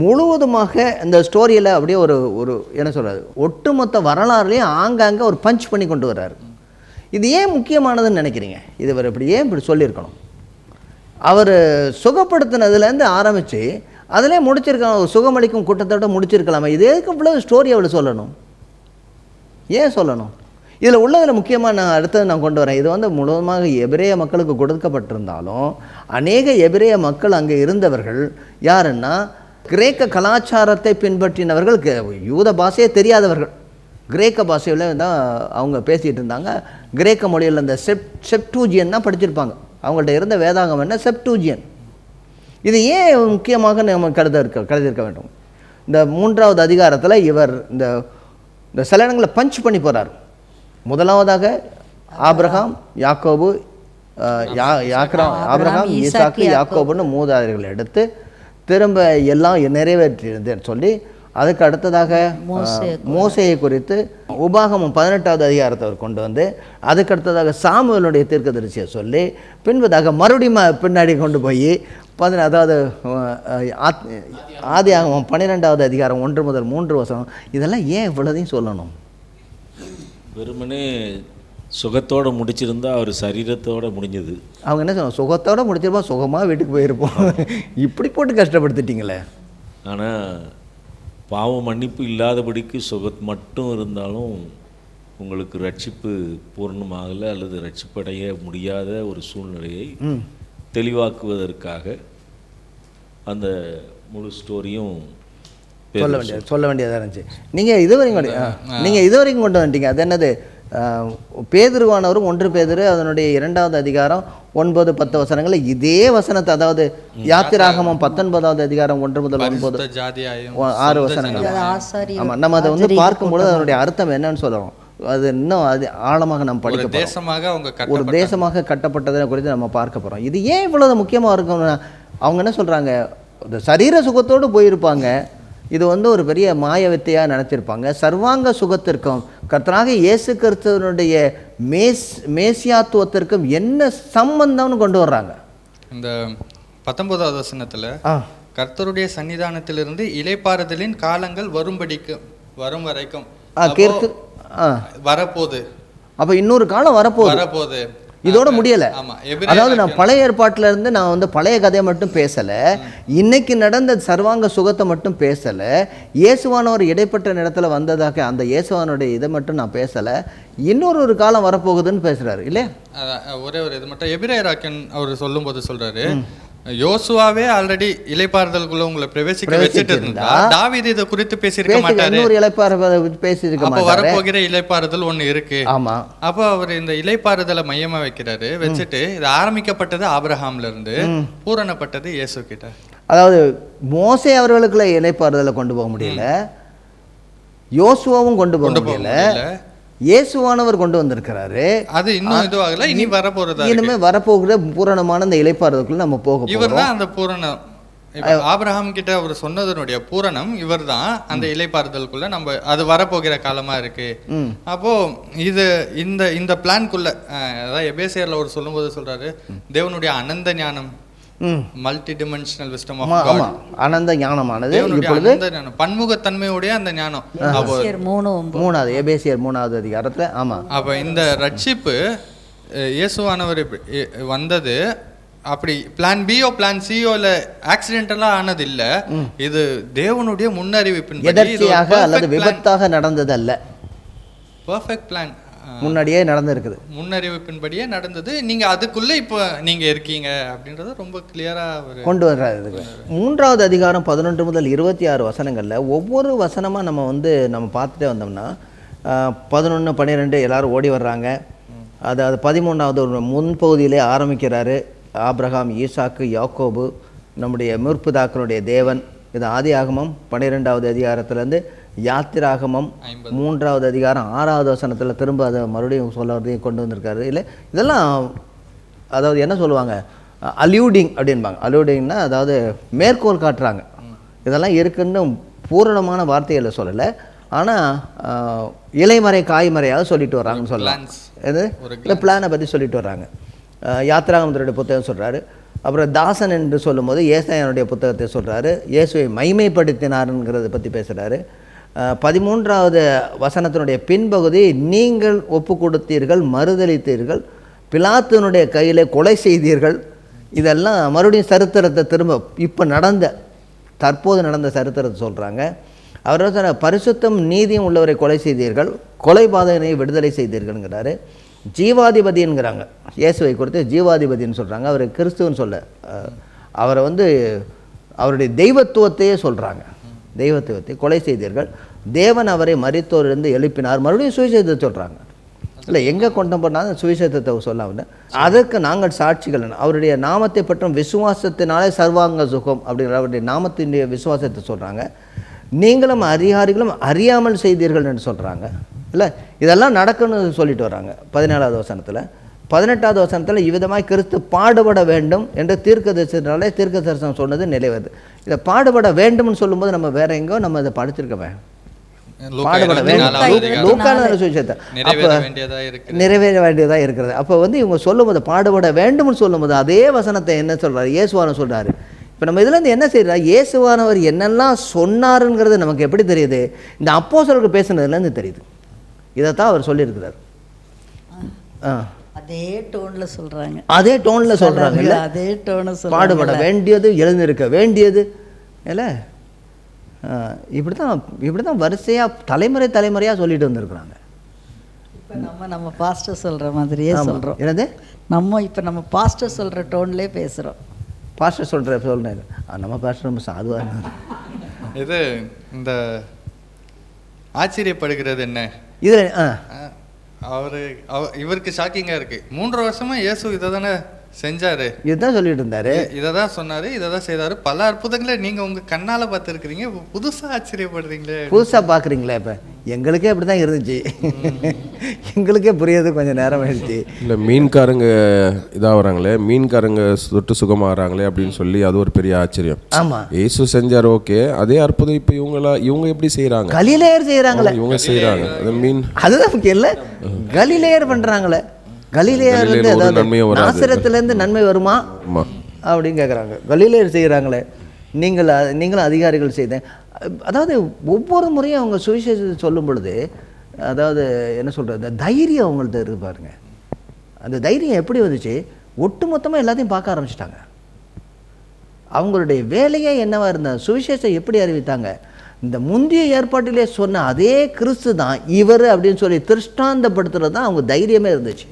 முழுவதுமாக இந்த ஸ்டோரியில் அப்படியே ஒரு ஒரு என்ன சொல்கிறது ஒட்டுமொத்த வரலாறுலையும் ஆங்காங்கே ஒரு பஞ்ச் பண்ணி கொண்டு வர்றாரு. இது ஏன் முக்கியமானதுன்னு நினைக்கிறீங்க? இது இவர் இப்படி ஏன் இப்படி சொல்லியிருக்கணும்? அவர் சுகப்படுத்தினதுலேருந்து ஆரம்பித்து அதிலே முடிச்சிருக்கலாம் ஒரு சுகமளிக்கும் கூட்டத்தோட முடிச்சிருக்கலாமா. இது எதுக்கு இவ்வளோ ஸ்டோரி அவளை சொல்லணும்? ஏன் சொல்லணும்? இதில் உள்ளதில் முக்கியமாக நான் அடுத்தது நான் கொண்டு வரேன். இது வந்து முழுவதுமாக எபிரேய மக்களுக்கு கொடுக்கப்பட்டிருந்தாலும் அநேக எபிரேய மக்கள் அங்கே இருந்தவர்கள் யாருன்னா கிரேக்க கலாச்சாரத்தை பின்பற்றினவர்கள் யூத பாஷையே தெரியாதவர்கள். கிரேக்க பாஷையில் தான் அவங்க பேசிகிட்டு இருந்தாங்க. கிரேக்க மொழியில் இந்த செப் செப்டூஜியன் தான் படிச்சிருப்பாங்க. அவங்கள்ட்ட இருந்த வேதாகம் என்ன? செப்டூஜியன். இது ஏன் முக்கியமாக நம்ம கருத இருக்க கருதிருக்க வேண்டும்? இந்த மூன்றாவது அதிகாரத்தில் இவர் இந்த இந்த சில இடங்களை பஞ்ச் பண்ணி போகிறார் முதலாவதாக ஆபிரகாம் யாக்கோபு யா யாக்ரா ஆபிரகாம் ஈசாக்கு யாக்கோபுன்னு மூதாதையர்களை எடுத்து திரும்ப எல்லாம் நிறைவேற்றியிருந்தேன்னு சொல்லி அதுக்கு அடுத்ததாக மோசேயை குறித்து உபாகமம் பதினெட்டாவது அதிகாரத்தை அவர் கொண்டு வந்து அதுக்கு அடுத்ததாக சாமுவேலுடைய தீர்க்கதரிசியை சொல்லி பின்பதாக மறுபடியும் ம- பின்னாடி கொண்டு போய் பதின அதாவது ஆத் ஆதி ஆகமம் பன்னிரெண்டாவது அதிகாரம் ஒன்று முதல் மூன்று வசனம் இதெல்லாம் ஏன் இவ்வளோதையும் சொல்லணும்? வெறுமனே சுகத்தோட முடிச்சிருந்தா அவர் சரீரத்தோட முடிஞ்சது. அவங்க என்ன சொன்னாங்க? சுகத்தோட முடிச்சிருப்போம் சுகமாக வீட்டுக்கு போயிருப்போம். இப்படி போட்டு கஷ்டப்படுத்திட்டீங்களே. ஆனால் பாவ மன்னிப்பு இல்லாதபடிக்கு சுகத் மட்டும் இருந்தாலும் உங்களுக்கு ரட்சிப்பு பூர்ணமாகலை அல்லது ரட்சிப்படைய முடியாத ஒரு சூழ்நிலையை தெளிவாக்குவதற்காக அந்த முழு ஸ்டோரியும் சொல்ல வேண்டியது சொல்ல வேண்டியதாக இருந்துச்சு. நீங்கள் இதுவரைக்கும் கொண்டு நீங்கள் இதுவரைக்கும் கொண்டு வந்துட்டீங்க. அது என்னது? பேதுருவானவரும் ஒன்று பேதுரு அதனுடைய இரண்டாவது அதிகாரம் ஒன்பது பத்து வசனங்கள் இதே வசனத்தை அதாவது யாத்திராகமம் பத்தொன்பதாவது அதிகாரம் ஒன்று முதல் ஒன்பது ஆறு வசனங்கள். ஆமாம் நம்ம அதை வந்து பார்க்கும்பொழுது அதனுடைய அர்த்தம் என்னன்னு சொல்கிறோம் அது இன்னும் அது ஆழமாக நம்ம படிக்க. தேசமாக அவங்க ஒரு தேசமாக கட்டப்பட்டதை குறித்து நம்ம பார்க்க போகிறோம் இது ஏன் இவ்வளவு முக்கியமாக இருக்கும்னா அவங்க என்ன சொல்கிறாங்க இந்த சரீர சுகத்தோடு போயிருப்பாங்க. இது வந்து ஒரு பெரிய மாய வித்தையாக நினச்சிருப்பாங்க. சர்வாங்க சுகத்திற்கும் கர்த்தராக இயேசு கிறிஸ்துவனுடைய மேஸ் மேசியாத்துவத்திற்கும் என்ன சம்பந்தம்னு கொண்டு வர்றாங்க? இந்த பத்தொன்பதாவது வசனத்துல கர்த்தருடைய சன்னிதானத்திலிருந்து இலைப்பாறுதலின் காலங்கள் வரும்படிக்கு வரும் வரைக்கும். வரப்போகுது. அப்போ இன்னொரு காலம் வரப்போகுது. வரப்போகுது. இதோட முடியல. அதாவது நான் பழைய ஏற்பாட்டுல இருந்து நான் வந்து பழைய கதையை மட்டும் பேசல. இன்னைக்கு நடந்த சர்வாங்க சுகத்தை மட்டும் பேசல. இயேசுவானவர் இடைப்பட்ட இடத்துல வந்ததாக அந்த இயேசுவானுடைய இதை மட்டும் நான் பேசல. இன்னொரு ஒரு காலம் வரப்போகுதுன்னு பேசுறாரு இல்லையா? ஒரே ஒரு இது மட்டும். எபிரேய ராக்கன் அவர் சொல்லும்போது சொல்றாரு யோசுவாவே ஆல்ரெடி இலைப்பாறுதலுக்குள்ள உங்களை பிரவேசிக்க வச்சுட்டு இருந்தா தாவீது இதை குறித்து பேசியிருக்க பேசி மாட்டாரு. இன்னொரு இழைப்பார பேசியிருக்க அப்ப வரப்போகிற இலைப்பாறுதல் ஒண்ணு இருக்கு. ஆமா. அப்போ அவர் இந்த இலைப்பாறுதலை மையமா வைக்கிறாரு. வச்சுட்டு இது ஆரம்பிக்கப்பட்டது ஆபிரஹாம்ல இருந்து பூரணப்பட்டது இயேசு கிட்ட அதாவது மோசே அவர்களுக்குள்ள இலைப்பாறுதலை கொண்டு போக முடியல. யோசுவாவும் கொண்டு போக முடியல. இயேசுவானவர் கொண்டு வந்திருக்கிறாரு. அது இன்னும் இதுவாகல இனி வரப்போறதா இனிமே வரப்போகிற பூரணமான இந்த இலைப்பாறுதலுக்குள்ள நம்ம போக இவர் தான் அந்த பூரணம். இப்ப ஆபிரகாம் கிட்ட அவர் சொன்னதனுடைய பூரணம் இவர்தான். அந்த இலைப்பாறுதலுக்குள்ள நம்ம அது வரப்போகிற காலமா இருக்கு. அப்போ இது இந்த இந்த பிளான்குள்ள அதாவது எபேசியர்ல அவர் சொல்லும்போது சொல்றாரு தேவனுடைய அனந்த ஞானம் மல்டி டிமென்ஷனல் விஸ்டம் ஆமா ஆஃப் ஆமா. அனந்த ஞானமானது தேவனுடைய இப்பொழுது அனந்த ஞானம். பன்முகத்தன்மையுடைய அந்த ஞானம். மூணாவது எபேசியர் மூணாவது அதிகாரத்துல ஆமா. அப்ப இந்த ரட்சிப்பு இயேசுவானவர் வந்தது. அப்படி பிளான் பியோ பிளான் சிஓல ஆக்சிடென்டலா ஆனது இல்ல இது தேவனுடைய முன்னறிவிப்பின் எதர்ச்சியாக அல்லது விபத்தாக நடந்தது அல்ல பெர்ஃபெக்ட் பிளான் முன்னாடியே நடந்திருக்குது. முன்னறிவிப்பின்படியே நடந்தது. நீங்க அதுக்குள்ள இப்போ நீங்க இருக்கீங்க அப்படின்றது ரொம்ப கிளியரா ஒரு கொண்டு வர்றாரு இதுக்கு. மூன்றாவது அதிகாரம் பதினொன்று முதல் இருபத்தி ஆறு வசனங்களில் ஒவ்வொரு வசனமாக நம்ம வந்து நம்ம பார்த்துட்டே வந்தோம்னா பதினொன்று பன்னிரெண்டு எல்லாரும் ஓடி வர்றாங்க. அது அது பதிமூணாவது ஒரு முன்பகுதியிலே ஆரம்பிக்கிறாரு. ஆபிரகாம் ஈசாக்கு யாக்கோபு நம்முடைய முற்பிதாக்களுடைய தேவன். இது ஆதி ஆகமம் பன்னிரெண்டாவது அதிகாரத்திலேருந்து யாத்திராகமம் மூன்றாவது அதிகாரம் ஆறாவது வசனத்தில் திரும்ப அதை மறுபடியும் சொல்லுறதையும் கொண்டு வந்திருக்காரு. இல்லை இதெல்லாம் அதாவது என்ன சொல்லுவாங்க? அல்யூடிங் அப்படின்பாங்க. அல்யூடிங்னா அதாவது மேற்கோள் காட்டுறாங்க. இதெல்லாம் இருக்குன்னு பூரணமான வார்த்தைகளை சொல்லலை. ஆனால் இலைமறை காய்மறையாக சொல்லிட்டு வர்றாங்கன்னு சொல்லலாம். எது? இல்லை பிளானை பற்றி சொல்லிட்டு வர்றாங்க. அஹ், யாத்திராகமத்தினுடைய புத்தகம் சொல்கிறாரு அப்புறம் தாசன் என்று சொல்லும்போது ஏசாயனுடைய புத்தகத்தை சொல்கிறாரு இயேசுவை மைமைப்படுத்தினாருங்கிறத பற்றி பேசுகிறாரு பதிமூன்றாவது வசனத்தினுடைய பின்பகுதி நீங்கள் ஒப்பு கொடுத்தீர்கள் மறுதளித்தீர்கள் பிலாத்தினுடைய கையில் கொலை செய்தீர்கள். இதெல்லாம் மறுபடியும் சரித்திரத்தை திரும்ப இப்போ நடந்த தற்போது நடந்த சரித்திரத்தை சொல்கிறாங்க அவர் என்ன பரிசுத்தம் நீதியும் உள்ளவரை கொலை செய்தீர்கள் கொலை பாதகனை விடுதலை செய்தீர்கள்ங்கிறாரு. ஜீவாதிபதிங்கிறாங்க இயேசுவை குறித்து ஜீவாதிபதின்னு சொல்கிறாங்க அவர் கிறிஸ்துவன்னு சொல்ல அவரை வந்து அவருடைய தெய்வத்துவத்தையே சொல்கிறாங்க தெய்வத்துவத்தை கொலை செய்தீர்கள். தேவன் அவரை மரித்தோரிலிருந்து எழுப்பினார். மறுபடியும் சுவிசேஷத்தை சொல்கிறாங்க இல்லை எங்கே கொண்டு போனாலும் சுவிசேஷத்தை சொல்லாமல் அதற்கு நாங்கள் சாட்சிகள் அவருடைய நாமத்தை பற்றும் விசுவாசத்தினாலே சர்வாங்க சுகம் அப்படிங்கிற அவருடைய நாமத்தினுடைய விசுவாசத்தை சொல்கிறாங்க நீங்களும் அதிகாரிகளும் அறியாமல் செய்தீர்கள் என்று சொல்கிறாங்க இல்லை இதெல்லாம் நடக்கணும்னு சொல்லிட்டு வராங்க. பதினேழாவது வசனத்தில். பதினெட்டாவது வசனத்தில் இவ்விதமாய் கிறிஸ்து பாடுபட வேண்டும் என்று தீர்க்க தரிசனாலே தீர்க்க தரிசனம் சொன்னது நிலைவருது இதை பாடுபட வேண்டும்னு சொல்லும்போது நம்ம வேற எங்கோ நம்ம இதை படிச்சிருக்கோமே. லூக்கா பாடுபட வேண்டும். நாலாவது நிறைவேற அப்ப வேண்டியதாக இருக்கிறது அப்போ வந்து இவங்க சொல்லும்போது பாடுபட வேண்டும்னு சொல்லும்போது அதே வசனத்தை என்ன சொல்றாரு? இயேசுவானவர் சொல்றாரு. இப்போ நம்ம இதுலேருந்து என்ன செய்யறா? இயேசுவானவர் என்னெல்லாம் சொன்னாருங்கிறது நமக்கு எப்படி தெரியுது? இந்த அப்போஸ்தலர்கள் பேசுனதுலேருந்து தெரியுது. இதைத்தான் அவர் சொல்லியிருக்கிறார். ஆ. அதே டோன்ல சொல்றாங்க. அதே டோனில் சொல்கிறாங்க இல்லை? அதே டோன சொல்றாங்க பாடுபட வேண்டியது எழுந்திருக்க வேண்டியது இல்ல? இப்படி தான் இப்படி தான் வரிசையாக தலைமுறை தலைமுறையாக சொல்லிட்டு வந்திருக்கிறாங்க. இப்ப நம்ம நம்ம பாஸ்டர் சொல்ற மாதிரியே. சொல்றோம். என்னது? நம்ம இப்ப நம்ம பாஸ்டர் சொல்ற டோன்லயே பேசுறோம். பாஸ்டர் சொல்கிற சொல்கிறேன் நம்ம பாஸ்டர் ரொம்ப சாதுவாக இது இந்த ஆச்சரியப்படுகிறது என்ன? இதில் அவர் அவ- இவருக்கு ஷாக்கிங்காக இருக்குது மூன்று வருஷமா இயேசு இதை தானே செஞ்சாரு. இதுதான் சொல்லிட்டு இருந்தாரு. இதை தான் சொன்னாரு இதை தான் செய்தாரு. பல அற்புதங்களை நீங்க உங்க கண்ணால பார்த்துருக்கிறீங்க. புதுசா ஆச்சரியப்படுறீங்களே புதுசாக பார்க்குறீங்களா இப்போ. எங்களுக்கே அப்படி தான் இருந்துச்சு எங்களுக்கே புரியாது கொஞ்சம் நேரம் ஆயிடுச்சு. இல்லை மீன்காரங்க இதாகிறாங்களே மீன்காரங்க தொட்டு சுகமாகறாங்களே அப்படின்னு சொல்லி அது ஒரு பெரிய ஆச்சரியம். ஆமாம் இயேசு செஞ்சார் ஓகே. அதே அற்புதம் இப்போ இவங்களா இவங்க எப்படி செய்கிறாங்க கலிலேயர் செய்கிறாங்களே இவங்க செய்கிறாங்க அது மீன். அதுதான் முக்கியம் இல்லை. கலிலேயர் பண்ணுறாங்களே கலிலேயர் வந்து கலிலேயர் ஒரு அதாவது நன்மையும் வராது. நாசிரத்துலேருந்து நன்மை வருமா? அப்படின்னு கேட்குறாங்க கலிலேயர் செய்கிறாங்களே நீங்கள் நீங்களும் அதிகாரிகள் செய்தேன். அதாவது ஒவ்வொரு முறையும் அவங்க சுவிசேஷத்தை சொல்லும் பொழுது அதாவது என்ன சொல்கிறது தைரியம் அவங்கள்ட்ட இருக்கு பாருங்க. அந்த தைரியம் எப்படி வந்துச்சு? ஒட்டுமொத்தமாக எல்லாத்தையும் பார்க்க ஆரம்பிச்சிட்டாங்க. அவங்களுடைய வேலையே என்னவா இருந்த சுவிசேஷம் எப்படி அறிவித்தாங்க? இந்த முந்தைய ஏற்பாட்டிலே சொன்ன அதே கிறிஸ்து தான் இவர் அப்படின்னு சொல்லி திருஷ்டாந்தப்படுத்துறது தான் அவங்க தைரியமே இருந்துச்சு.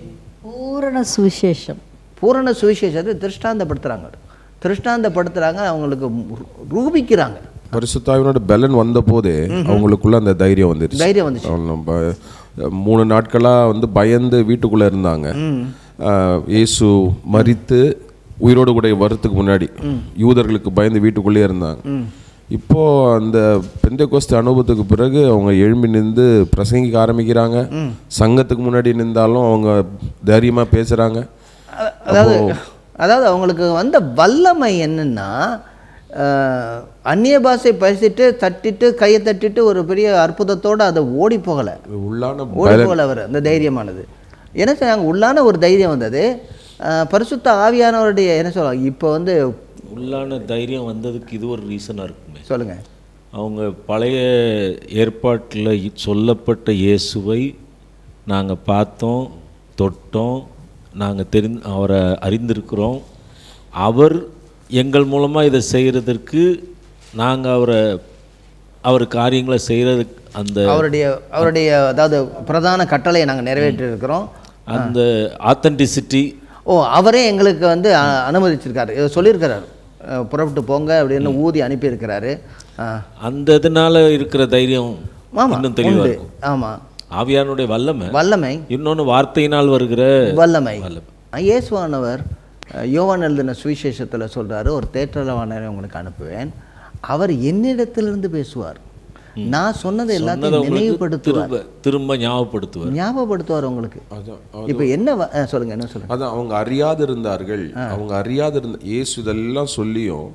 பூரண சுவிசேஷம். பூரண சுவிசேஷத்தை திருஷ்டாந்தப்படுத்துகிறாங்க திருஷ்டாந்தப்படுத்துகிறாங்க அவங்களுக்கு ரூபிக்கிறாங்க. பரிசுத்தாவினோட பலன் வந்த போதே அவங்களுக்குள்ள அந்த தைரியம் வந்துருச்சு. தைரியம் வந்துச்சு. மூணு நாட்களாக வந்து பயந்து வீட்டுக்குள்ளே இருந்தாங்க. இயேசு மரித்து உயிரோடு கூட வரத்துக்கு முன்னாடி யூதர்களுக்கு பயந்து வீட்டுக்குள்ளே இருந்தாங்க. இப்போ அந்த பெந்தகோஸ்து அனுபவத்துக்கு பிறகு அவங்க எழும்பி நின்று பிரசங்கிக்க ஆரம்பிக்கிறாங்க. சங்கத்துக்கு முன்னாடி நின்றாலும் அவங்க தைரியமாக பேசுகிறாங்க அதாவது அதாவது அவங்களுக்கு வந்த வல்லமை என்னன்னா அந்நிய பாஷை பேசிட்டு தட்டிட்டு கையை தட்டிட்டு ஒரு பெரிய அற்புதத்தோட அதை ஓடி போகலை. உள்ளான ஓடி போகலை அவர் அந்த தைரியமானது. என்ன சொன்னாங்க? உள்ளான ஒரு தைரியம் வந்தது. பரிசுத்த ஆவியானவருடைய என்ன சொல்லுவாங்க இப்போ வந்து உள்ளான தைரியம் வந்ததுக்கு இது ஒரு ரீசனாக இருக்குமே சொல்லுங்கள் அவங்க பழைய ஏற்பாட்டில் சொல்லப்பட்ட இயேசுவை நாங்கள் பார்த்தோம் தொட்டோம் நாங்கள் தெரி அவரை அறிந்திருக்கிறோம். அவர் எங்கள் மூலமாக இதை செய்கிறதற்கு நாங்கள் அவரை அவர் காரியங்களை செய்கிறதுக்கு அந்த அவருடைய அவருடைய அதாவது பிரதான கட்டளையை நாங்கள் நிறைவேற்றி இருக்கிறோம் அந்த ஆத்தென்டிசிட்டி ஓ அவரே எங்களுக்கு வந்து அனுமதிச்சிருக்காரு இதை சொல்லியிருக்கிறாரு. புறப்பட்டு போங்க அப்படின்னு ஊதி அனுப்பியிருக்கிறாரு. அந்த இதனால இருக்கிற தைரியம் ஆமா இன்னும் தெளிவாக ஆமாம் ஆவியானுடைய வல்லமை வல்லமை. இன்னொன்று வார்த்தையினால் வருகிற வல்லமை. வல்லமை. இயேசுவானவர் யோவான் எழுதின சுவிசேஷத்தில் சொல்றாரு ஒரு தேற்றலவானரை உங்களுக்கு அனுப்புவேன். அவர் என்னிடத்திலிருந்து பேசுவார். நான் சொன்னதை எல்லாத்தையும் நினைவுபடுத்துவார். திரும்ப திரும்ப ஞாபகப்படுத்துவார். ஞாபகப்படுத்துவார் உங்களுக்கு. இப்போ என்ன சொல்லுங்க என்ன சொல்லுங்க. அதான் அவங்க அறியாது இருந்தார்கள் அவங்க அறியாது இருந்த இயேசு இதெல்லாம் சொல்லியும்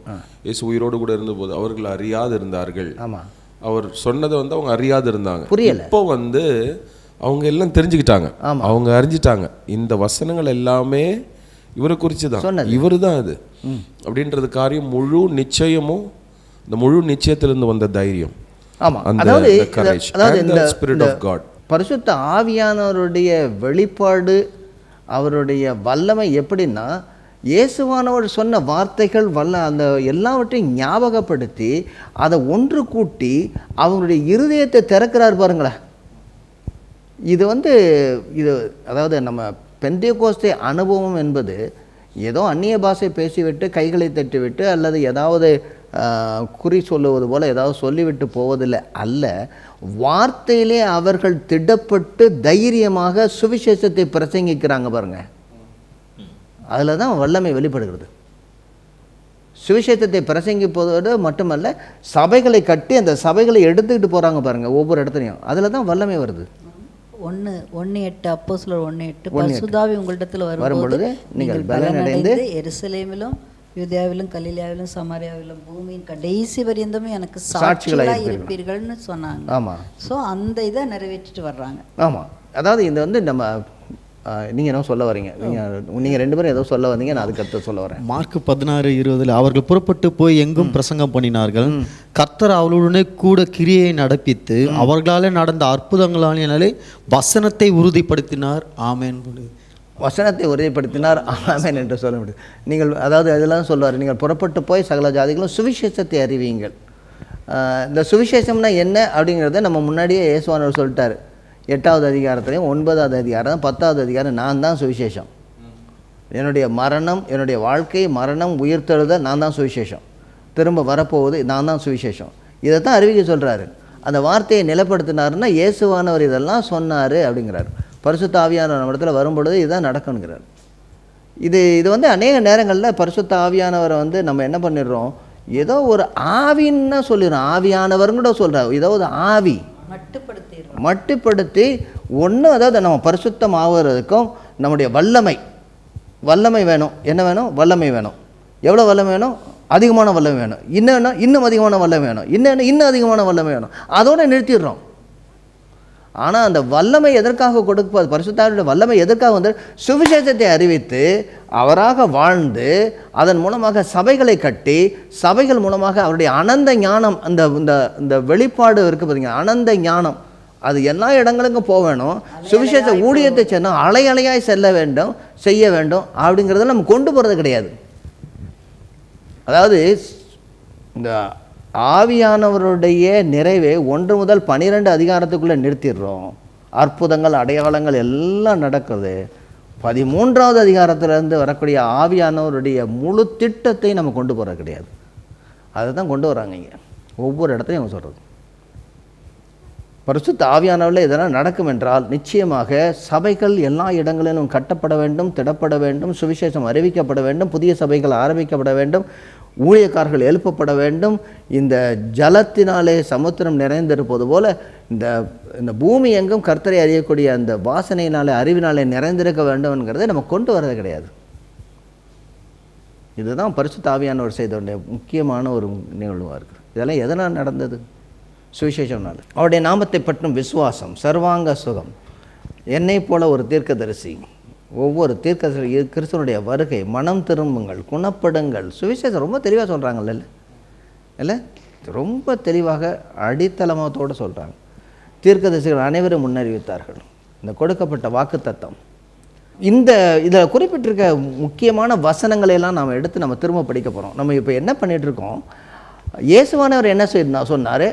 இயேசு உயிரோடு கூட இருந்தபோது அவர்கள் அறியாது இருந்தார்கள் ஆமா. அவர் சொன்னதை வந்து அவங்க அறியாது இருந்தாங்க புரியல. இப்போ வந்து அவங்க எல்லாம் தெரிஞ்சுக்கிட்டாங்க. அவங்க அறிஞ்சிட்டாங்க. இந்த வசனங்கள் எல்லாமே இவரை குறித்து தான். இவர் தான் அது அப்படின்றது காரியம் முழு நிச்சயமும் இந்த முழு நிச்சயத்திலிருந்து வந்த தைரியம். ஆமா அந்த- அதாவது அதாவது இந்த. பரிசுத்த ஆவியானவருடைய வெளிப்பாடு அவருடைய வல்லமை எப்படின்னா இயேசுவானவர் சொன்ன வார்த்தைகள் வல்ல அந்த எல்லாவற்றையும் ஞாபகப்படுத்தி அதை ஒன்று கூட்டி அவங்களுடைய இருதயத்தை திறக்கிறார் பாருங்களேன் இது வந்து இது அதாவது நம்ம பெந்தேகோஸ்தே அனுபவம் என்பது ஏதோ அந்நிய பாஷை பேசிவிட்டு கைகளை தட்டிவிட்டு அல்லது ஏதாவது குறி சொல்லுவது போல ஏதாவது சொல்லிவிட்டு போவதில்லை அல்ல. வார்த்தையிலே அவர்கள் திடப்பட்டு தைரியமாக சுவிசேஷத்தை பிரசங்கிக்கிறாங்க பாருங்க. அதில் தான் வல்லமை வெளிப்படுகிறது. சுவிசேஷத்தை பிரசங்கிப்பதோடு மட்டுமல்ல சபைகளை கட்டி அந்த சபைகளை எடுத்துக்கிட்டு போகிறாங்க பாருங்க ஒவ்வொரு இடத்துலையும். அதில் தான் வல்லமை வருது. ஒன்று ஒன்று எட்டு அப்போ சிலர் ஒன்று எட்டு. பரிசுத்தாவி உங்களிடத்தில் வரும்பொழுது வரும்பொழுது நீங்கள் பலனடைந்து எருசலேமிலும் யூதேயாவிலும் கலிலியாவிலும் சமாரியாவிலும் பூமியின் கடைசி வரியந்தமும் எனக்கு சாட்சிகளாய் சாட்சிகளாக இருப்பீர்கள். இருப்பீர்கள்னு சொன்னாங்க. ஆமாம் ஸோ அந்த இதை நிறைவேற்றிட்டு வர்றாங்க. ஆமாம் அதாவது இந்த வந்து நம்ம நீங்கள் என்ன சொல்ல வரீங்க? நீங்கள் நீங்கள் ரெண்டு பேரும் ஏதோ சொல்ல வந்தீங்க நான் அதுக்கு அடுத்து சொல்ல வரேன். மார்க் பதினாறு இருபதுல அவர்கள் புறப்பட்டு போய் எங்கும் பிரசங்கம் பண்ணினார்கள். கர்த்தர் அவர்களுடனே கூட கிரியை நடப்பித்து அவர்களாலே நடந்த அற்புதங்களாலே வசனத்தை உறுதிப்படுத்தினார். ஆமென். பொழுது வசனத்தை உறுதிப்படுத்தினார் ஆமாமேன் என்று சொல்ல முடியும். நீங்கள் அதாவது அதெல்லாம் சொல்லுவார் நீங்கள் புறப்பட்டு போய் சகல ஜாதிகளும் சுவிசேஷத்தை அறிவியுங்கள் இந்த சுவிசேஷம்னா என்ன அப்படிங்கிறத நம்ம முன்னாடியே இயேசுவானவர் சொல்லிட்டார். எட்டாவது அதிகாரத்துலையும் ஒன்பதாவது அதிகாரம் பத்தாவது அதிகாரம் நான் தான் சுவிசேஷம். என்னுடைய மரணம் என்னுடைய வாழ்க்கை மரணம் உயிர்த்தெழுத நான் தான் சுவிசேஷம். திரும்ப வரப்போகுது நான் தான் சுவிசேஷம். இதை தான் அறிவிக்க சொல்கிறாரு அந்த வார்த்தையை நிலப்படுத்தினாருன்னா இயேசுவானவர் இதெல்லாம் சொன்னார் அப்படிங்கிறார். பரிசுத்த ஆவியானவர் நம்ம இடத்துல வரும்பொழுது இதுதான் நடக்கணுங்கிறார். இது இது வந்து அநேக நேரங்களில் பரிசுத்த ஆவியானவரை வந்து நம்ம என்ன பண்ணிடுறோம்? ஏதோ ஒரு ஆவின்னு சொல்லிடுறோம். ஆவியானவர்னு கூட சொல்கிறார் ஏதோ ஒரு ஆவி. மட்டுப்படுத்திடுறோம். மட்டுப்படுத்தி ஒன்று அதாவது நம்ம பரிசுத்தம் ஆகுறதுக்கும் நம்முடைய வல்லமை. வல்லமை வேணும். என்ன வேணும்? வல்லமை வேணும். எவ்வளோ வல்லமை வேணும்? அதிகமான வல்லமை வேணும். இன்னும்? இன்னும் அதிகமான வல்லமை வேணும். இன்னும் இன்னும் அதிகமான வல்லமை வேணும். அதோட நிறுத்திடுறோம். ஆனால் அந்த வல்லமை எதற்காக கொடுப்பது பரிசுத்தாருடைய வல்லமை எதற்காக வந்து சுவிசேஷத்தை அறிவித்து அவராக வாழ்ந்து அதன் மூலமாக சபைகளை கட்டி சபைகள் மூலமாக அவருடைய அனந்த ஞானம் அந்த இந்த இந்த வெளிப்பாடு இருக்குது பார்த்தீங்க அனந்த ஞானம். அது எல்லா இடங்களுக்கும் போக வேணும். சுவிசேஷ ஊழியத்தை சொன்னால் அலை அலையாய் செல்ல வேண்டும் செய்ய வேண்டும். அப்படிங்கிறத நம்ம கொண்டு போகிறது கிடையாது. அதாவது இந்த ஆவியானவருடைய நிறைவை ஒன்று முதல் பனிரெண்டு அதிகாரத்துக்குள்ளே நிறுத்திடுறோம். அற்புதங்கள் அடையாளங்கள் எல்லாம் நடக்குது. பதிமூன்றாவது அதிகாரத்திலேருந்து வரக்கூடிய ஆவியானவருடைய முழு திட்டத்தை நம்ம கொண்டு போகிறது கிடையாது. அதை தான் கொண்டு வராங்க இங்கே. ஒவ்வொரு இடத்தையும் அவங்க சொல்கிறது பரிசுத்த ஆவியானவரில் இதெல்லாம் நடக்கும் என்றால் நிச்சயமாக சபைகள் எல்லா இடங்களிலும் கட்டப்பட வேண்டும் திடப்பட வேண்டும் சுவிசேஷம் அறிவிக்கப்பட வேண்டும் புதிய சபைகள் ஆரம்பிக்கப்பட வேண்டும் ஊழியக்காரர்கள் எழுப்பப்பட வேண்டும். இந்த ஜலத்தினாலே சமுத்திரம் நிறைந்திருப்பது போல இந்த இந்த பூமி எங்கும் கர்த்தரை அறியக்கூடிய அந்த வாசனையினாலே அறிவினாலே நிறைந்திருக்க வேண்டும்ங்கிறதை நம்ம கொண்டு வரது கிடையாது. இதுதான் பரிசு தாவியானவர் செய்த முக்கியமான ஒரு நிகழ்வாக இருக்குது. இதெல்லாம் எதனால் நடந்தது? சுவிசேஷம்னால. அவருடைய நாமத்தை பற்றும் விசுவாசம் சர்வாங்க சுகம். என்னை போல ஒரு தீர்க்கதரிசி ஒவ்வொரு தீர்க்க கிறிஸ்தனுடைய வருகை மனம் திரும்புங்கள் குணப்படுங்கள். சுவிசேஷம் ரொம்ப தெளிவாக சொல்கிறாங்கல்ல இல்லை? ரொம்ப தெளிவாக அடித்தளமத்தோடு சொல்கிறாங்க தீர்க்கதரிசிகள் அனைவரும் முன்னறிவித்தார்கள். இந்த கொடுக்கப்பட்ட வாக்குத்தத்தம். இந்த இதில் குறிப்பிட்டிருக்க முக்கியமான வசனங்களை எல்லாம் நாம் எடுத்து நம்ம திரும்ப படிக்க போகிறோம் நம்ம இப்போ என்ன பண்ணிகிட்ருக்கோம் இயேசுவானவர் என்ன செய்ய சொன்னார்?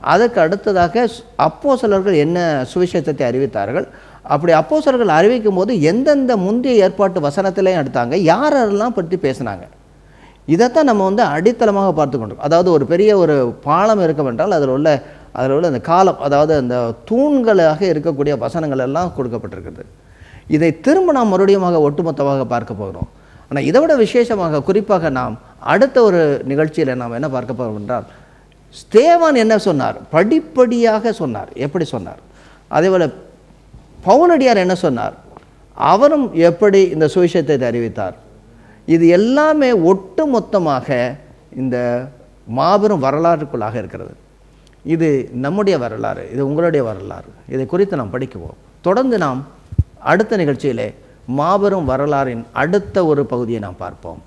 அதற்கு அடுத்ததாக அப்போஸ்தலர்கள் என்ன சுவிசேஷத்தை அறிவித்தார்கள்? அப்படி அப்போஸ்தலர்கள் அறிவிக்கும் போது எந்தெந்த முந்தைய ஏற்பாட்டு வசனத்திலையும் எடுத்தாங்க யாரெல்லாம் பற்றி பேசினாங்க? இதைத்தான் நம்ம வந்து அடித்தளமாக பார்த்து அதாவது ஒரு பெரிய ஒரு பாலம் இருக்கவென்றால் அதில் உள்ள அதில் உள்ள அந்த காலம் அதாவது அந்த தூண்களாக இருக்கக்கூடிய வசனங்கள் எல்லாம் கொடுக்கப்பட்டிருக்கிறது. இதை திரும்ப நாம் மறுபடியுமாக ஒட்டுமொத்தமாக பார்க்க போகிறோம். ஆனால் இதை விட விசேஷமாக குறிப்பாக நாம் அடுத்த ஒரு நிகழ்ச்சியில் நாம் என்ன பார்க்க போகிறோம் என்றால் ஸ்தேவான் என்ன சொன்னார்? படிப்படியாக சொன்னார். எப்படி சொன்னார்? அதேபோல் பவுனடியார் என்ன சொன்னார்? அவரும் எப்படி இந்த சுவிசேஷத்தை அறிவித்தார்? இது எல்லாமே ஒட்டு மொத்தமாக இந்த மாபெரும் வரலாற்றுக்குள்ளாக இருக்கிறது. இது நம்முடைய வரலாறு இது உங்களுடைய வரலாறு. இதை குறித்து நாம் படிக்குவோம். தொடர்ந்து நாம் அடுத்த நிகழ்ச்சியிலே மாபெரும் வரலாறின் அடுத்த ஒரு பகுதியை நாம் பார்ப்போம்.